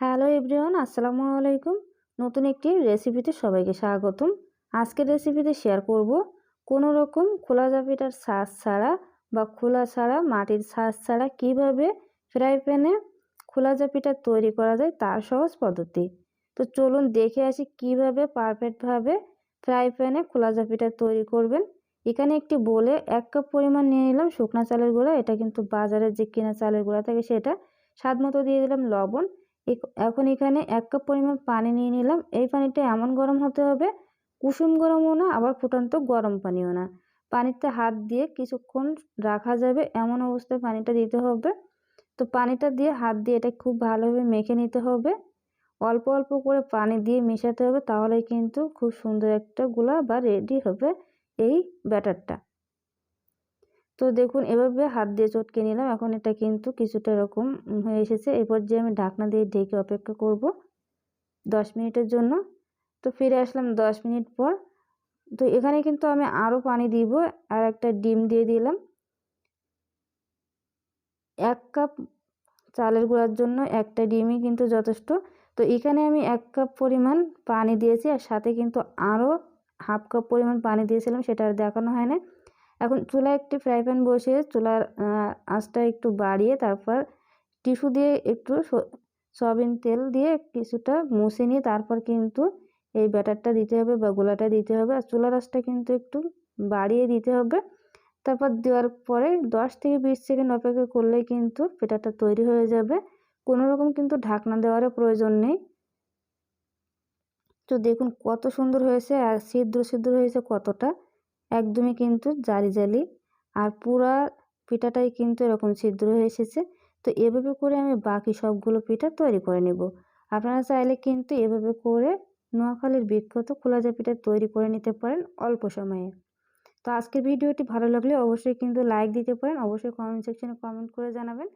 Hello everyone, আসসালামু আলাইকুম। নতুন একটি রেসিপিতে সবাইকে স্বাগতম। আজকের রেসিপিতে শেয়ার করব কোনো রকম খোলা জাপিটার শ্বাস ছাড়া বা খোলা ছাড়া মাটির শ্বাস ছাড়া কীভাবে ফ্রাই প্যানে খোলা জাপিটা তৈরি করা যায় তার সহজ পদ্ধতি। তো চলুন দেখে আসি কীভাবে পারফেক্টভাবে ফ্রাই প্যানে খোলা জাপিটা তৈরি করবেন। এখানে একটি বলে এক কাপ পরিমাণ নিয়ে নিলাম শুকনা চালের গুঁড়া। এটা কিন্তু বাজারের যে কেনা চালের গুঁড়া থাকে সেটা স্বাদ মতো দিয়ে দিলাম লবণ। এখন এখানে এক কাপ পরিমাণ পানি নিয়ে নিলাম। এই পানিটা এমন গরম হতে হবে, কুসুম গরমও না, আবার ফুটান্ত গরম পানিও না। পানিতে হাত দিয়ে কিছুক্ষণ রাখা যাবে, এমন অবস্থায় পানিটা দিতে হবে। তো পানিটা দিয়ে হাত দিয়ে এটা খুব ভালোভাবে মেখে নিতে হবে। অল্প অল্প করে পানি দিয়ে মেশাতে হবে তাহলে কিন্তু খুব সুন্দর একটা গুলা বা রেডি হবে এই ব্যাটারটা। তো দেখুন, এভাবে হাত দিয়ে চটকে নিলাম। এখন এটা কিন্তু কিছুটা এরকম হয়ে এসেছে। এরপর যে আমি ঢাকনা দিয়ে ঢেকে অপেক্ষা করব দশ মিনিটের জন্য। তো ফিরে আসলাম দশ মিনিট পর। তো এখানে কিন্তু আমি আরও পানি দিব আর একটা ডিম দিয়ে দিলাম। এক কাপ চালের গুঁড়ার জন্য একটা ডিমই কিন্তু যথেষ্ট। তো এখানে আমি এক কাপ পরিমাণ পানি দিয়েছি আর সাথে কিন্তু আরও হাফ কাপ পরিমাণ পানি দিয়েছিলাম, সেটা আর দেখানো হয় না এখন চুলা একটি ফ্রাই প্যান বসিয়ে চুলার আঁচটা একটু বাড়িয়ে তারপর টিস্যু দিয়ে একটু সয়াবিন তেল দিয়ে কিছুটা মুছে নিয়ে তারপর কিন্তু এই ব্যাটারটা দিতে হবে বা গোলাটা দিতে হবে। আর চুলার আঁচটা কিন্তু একটু বাড়িয়ে দিতে হবে। তারপর দেওয়ার পরে দশ থেকে বিশ সেকেন্ড অপেক্ষা করলেই কিন্তু ব্যাটারটা তৈরি হয়ে যাবে। কোনো রকম কিন্তু ঢাকনা দেওয়ারও প্রয়োজন নেই। তো দেখুন কত সুন্দর হয়েছে আর সিদ্ধ সিদ্ধ হয়েছে কতটা। একদমই কিন্তু জালি জালি। আর পুরা পিঠাটাই কিন্তু এরকম ছিদ্র হয়ে এসেছে। তো এভাবে করে আমি বাকি সবগুলো পিঠা তৈরি করে নেব। আপনারা চাইলে কিন্তু এভাবে করে নোয়াখালীর বিখ্যাত খোলাজা পিঠা তৈরি করে নিতে পারেন অল্প সময়ে। তো আজকের ভিডিওটি ভালো লাগলে অবশ্যই কিন্তু লাইক দিতে পারেন। অবশ্যই কমেন্ট সেকশনে কমেন্ট করে জানাবেন।